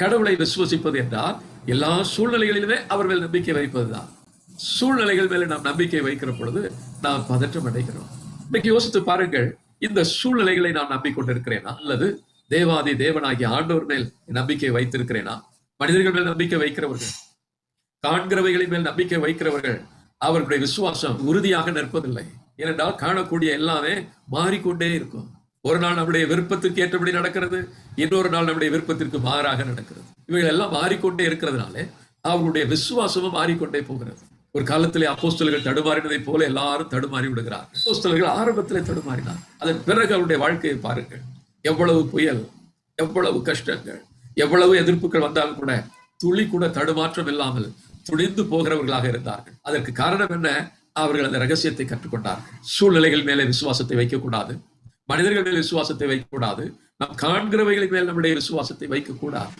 கடவுளை விசுவசிப்பது என்றால் எல்லா சூழ்நிலைகளிலுமே அவர் மேல் நம்பிக்கை வைப்பதுதான். சூழ்நிலைகள் மேல நாம் நம்பிக்கை வைக்கிற பொழுது நாம் பதற்றம் அடைகிறோம். இன்னைக்கு யோசித்து பாருங்கள் இந்த சூழ்நிலைகளை நான் நம்பிக்கொண்டிருக்கிறேனா? அல்லது தேவாதி தேவனாகிய ஆண்டவர் மேல் நம்பிக்கை வைத்திருக்கிறேனா? மனிதர்கள் மேல் நம்பிக்கை வைக்கிறவர்கள் காண்கிறவைகளின் மேல் நம்பிக்கை வைக்கிறவர்கள் அவர்களுடைய விசுவாசம் உறுதியாக நிற்பதில்லை. ஏனென்றால் காணக்கூடிய எல்லாமே மாறிக்கொண்டே இருக்கும். ஒரு நாள் நம்முடைய விருப்பத்திற்கு ஏற்றபடி நடக்கிறது இன்னொரு நாள் நம்முடைய விருப்பத்திற்கு மாறாக நடக்கிறது. இவைகள் எல்லாம் மாறிக்கொண்டே இருக்கிறதுனாலே அவர்களுடைய விசுவாசமும் மாறிக்கொண்டே போகிறது. ஒரு காலத்திலே அப்போஸ்தல்கள் தடுமாறினதைப் போல எல்லாரும் தடுமாறி விடுகிறார். அப்போஸ்தல்கள் ஆரம்பத்திலே தடுமாறினார். அதன் பிறகு அவருடைய வாழ்க்கையை பாருங்கள். எவ்வளவு புயல் எவ்வளவு கஷ்டங்கள் எவ்வளவு எதிர்ப்புகள் வந்தாலும் கூட துளி கூட தடுமாற்றம் இல்லாமல் துணிந்து போகிறவர்களாக இருந்தார்கள். அதற்கு காரணம் என்ன? அவர்கள் அந்த ரகசியத்தை கற்றுக்கொண்டார்கள். சூழ்நிலைகள் மேலே விசுவாசத்தை வைக்கக்கூடாது. மனிதர்கள் மேல் விசுவாசத்தை வைக்கக்கூடாது. நாம் காண்கிறவைகளின் மேல் நம்முடைய விசுவாசத்தை வைக்கக்கூடாது.